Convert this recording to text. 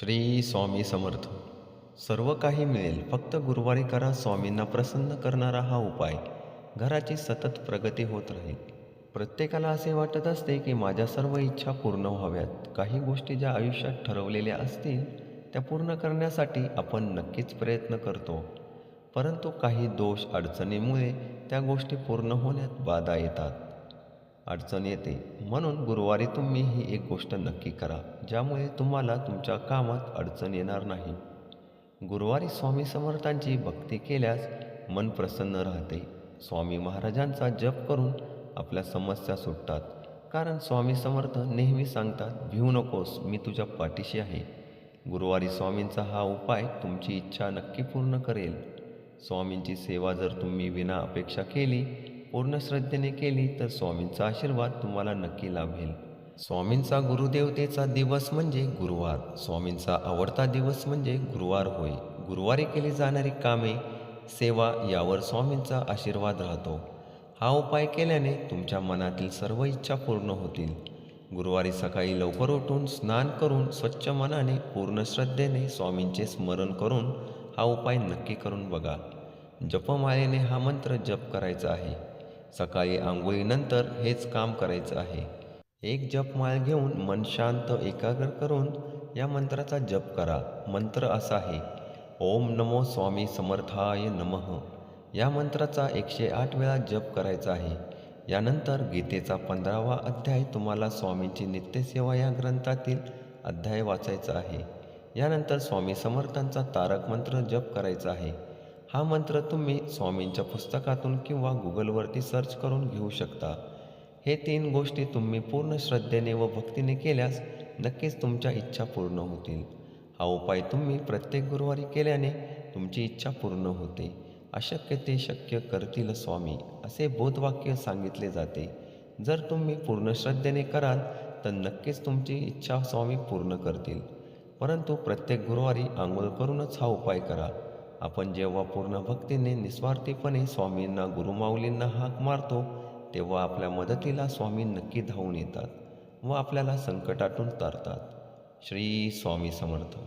श्री स्वामी समर्थ. सर्व काही मिळेल. फक्त गुरुवारी करा स्वामींना प्रसन्न करणारा हा उपाय. घराची सतत प्रगती होत राहील. प्रत्येकाला असे वाटत असते की माझ्या सर्व इच्छा पूर्ण व्हाव्यात. काही गोष्टी ज्या आयुष्यात ठरवलेल्या असतील त्या पूर्ण करण्यासाठी आपण नक्कीच प्रयत्न करतो. परंतु काही दोष अडचणीमुळे त्या गोष्टी पूर्ण होण्यात बाधा येतात. अडचण येते. म्हणून गुरुवारी तुम्ही ही एक गोष्ट नक्की करा ज्यामुळे तुम्हाला तुमच्या कामात अडचण येणार नाही. गुरुवारी स्वामी समर्थांची भक्ती केल्यास मन प्रसन्न राहते. स्वामी महाराजांचा जप करून आपल्या समस्या सुटतात. कारण स्वामी समर्थ नेहमी सांगतात भिवू नकोस मी तुझ्या पाठीशी आहे. गुरुवारी स्वामींचा हा उपाय तुमची इच्छा नक्की पूर्ण करेल. स्वामींची सेवा जर तुम्ही विना अपेक्षा केली पूर्ण श्रद्धेने केली तर स्वामींचा आशीर्वाद तुम्हाला नक्की लाभेल. स्वामींचा गुरुदेवतेचा दिवस म्हणजे गुरुवार. स्वामींचा आवडता दिवस म्हणजे गुरुवार होय. गुरुवारी केली जाणारी कामे सेवा यावर स्वामींचा आशीर्वाद राहतो. हा उपाय केल्याने तुमच्या मनातील सर्व इच्छा पूर्ण होतील. गुरुवारी सकाळी लवकर उठून स्नान करून स्वच्छ मनाने पूर्ण श्रद्धेने स्वामींचे स्मरण करून हा उपाय नक्की करून बघा. जपमाळेने हा मंत्र जप करायचा आहे. सकाळी आंघोळीनंतर हेच काम करायचं आहे. एक जपमाळ घेऊन मन शांत एकाग्र करून या मंत्राचा जप करा. मंत्र असा आहे ओम नमो स्वामी समर्थाय नमः. या मंत्राचा एकशे आठ वेळा जप करायचा आहे. यानंतर गीतेचा पंधरावा अध्याय तुम्हाला स्वामींची नित्यसेवा या ग्रंथातील अध्याय वाचायचा आहे. यानंतर स्वामी समर्थांचा तारक मंत्र जप करायचा आहे. हा मंत्र तुम्ही स्वामींच्या पुस्तकातून किंवा गुगलवरती सर्च करून घेऊ शकता. हे तीन गोष्टी तुम्ही पूर्ण श्रद्धेने व भक्तीने केल्यास नक्कीच तुमच्या इच्छा पूर्ण होतील. हा उपाय तुम्ही प्रत्येक गुरुवारी केल्याने तुमची इच्छा पूर्ण होते. अशक्य ते शक्य करतील स्वामी असे बोधवाक्य सांगितले जाते. जर तुम्ही पूर्ण श्रद्धेने कराल तर नक्कीच तुमची इच्छा स्वामी पूर्ण करतील. परंतु प्रत्येक गुरुवारी आंघोळ करूनच हा उपाय करा. आपण जेव्हा पूर्ण भक्तीने निस्वार्थीपणे स्वामींना गुरुमाऊलींना हाक मारतो तेव्हा आपल्या मदतीला स्वामी नक्की धावून येतात व आपल्याला संकटातून तारतात. श्री स्वामी समर्थ.